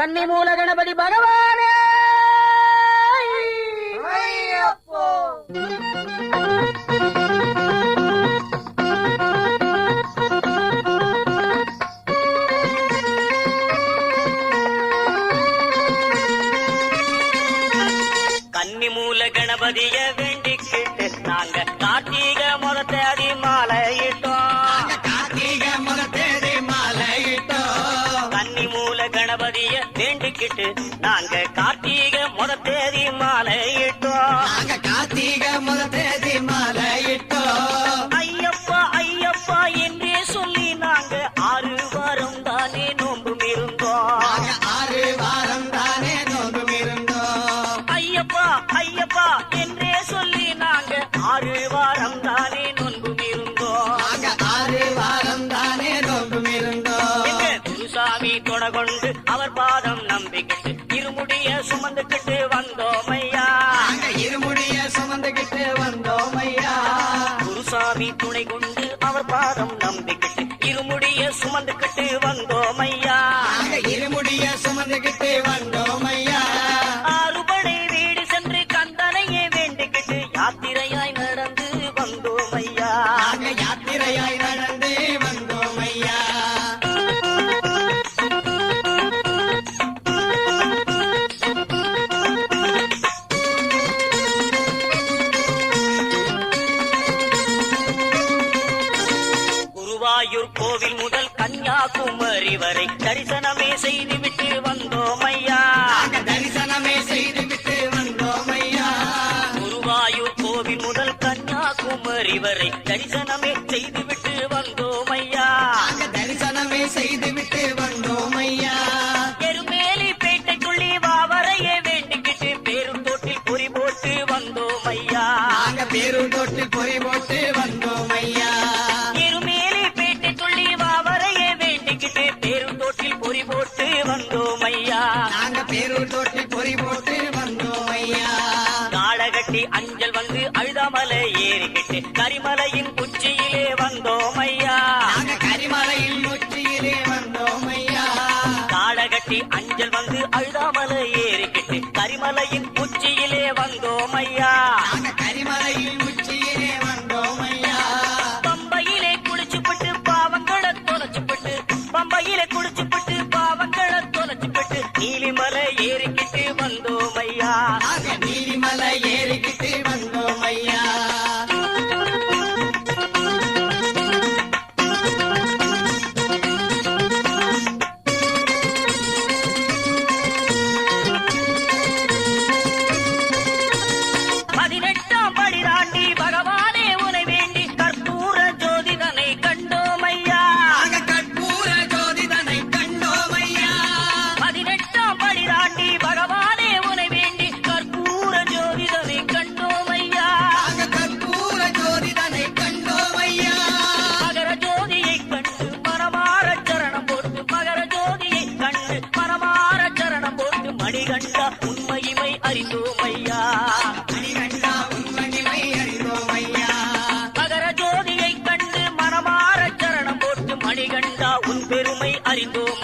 கன்னி மூல கணபதி பகவானே! வேண்டிக்கிட்டு நாங்க கார்த்திக முத தேதி மாலையிட்டோம். நாங்க கார்த்திக முத தேதி மாலையிட்டோம். ஐயப்பா ஐயப்பா என்றே சொல்லி நாங்க ஆறு வாரம் தானே நோன்பும் இருந்தோம். ஆறு வாரம் தானே நோன்பும் இருந்தோம். ஐயப்பா ஐயப்பா துணை கொண்டு அவர் பாதம் நம்பிக்கிட்டு இருமுடிய சுமந்துக்கிட்டு வந்தோம் ஐயா இருமுடிய சுமந்துகிட்டு வந்தோம் ஐயா குருசாமி துணை கொண்டு அவர் பாதம் நம்பிக்கிட்டு இருமுடிய சுமந்துக்கிட்டு குருவாயூர் கோவில் முதல் கன்னியாகுமரி வரை தரிசனமே செய்துவிட்டு வந்தோம் ஐயா தரிசனமே செய்துவிட்டு வந்தோம் ஐயா குருவாயூர் கோவில் முதல் கன்னியாகுமரி வரை தரிசனமே செய்துவிட்டு வந்தோம் ஐயா தரிசனமே செய்துவிட்டு வந்தோம் ஐயா எருமேலி பேட்டைக்குள்ளி வாவரையே வேண்டிக்கிட்டு பேரும் பொறி போட்டு வந்தோம் ஐயா நாங்க பொறி போட்டு வந்தோம். கரிமலையின் உச்சியிலே வந்தோம் ஐயா நாங்க கரிமலையில் உச்சியிலே வந்தோம் ஐயா காடகட்டி அஞ்சல் வந்து அழுதாமலை ஏறிக்கிட்டு கரிமலையின் உச்சியிலே வந்தோம் ஐயா நாங்க கரிமலையில் உச்சியிலே வந்தோம் ஐயா பம்பையிலே குடிச்சுப்பட்டு பாவங்களை தொலைச்சுப்பட்டு பம்பையிலே குடிச்சுப்பட்டு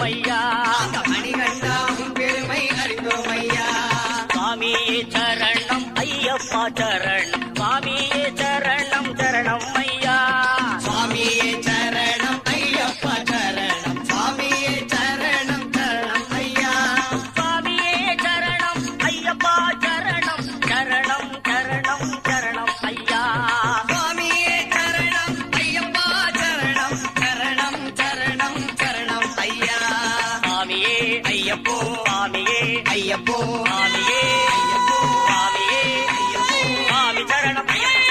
அறிந்தோம் ஐயா. நாங்க மணிகண்டா உன் பெருமை அறிந்தோம் ஐயா. சுவாமியே சரணம் ஐயப்பா சரணம். ஐயப்போ ஆமியே. ஐயப்போ. ஆமியே ஐயப்போ ஆமியே. ஐயப்போ ஆமி சரணம் ஐயப்போ.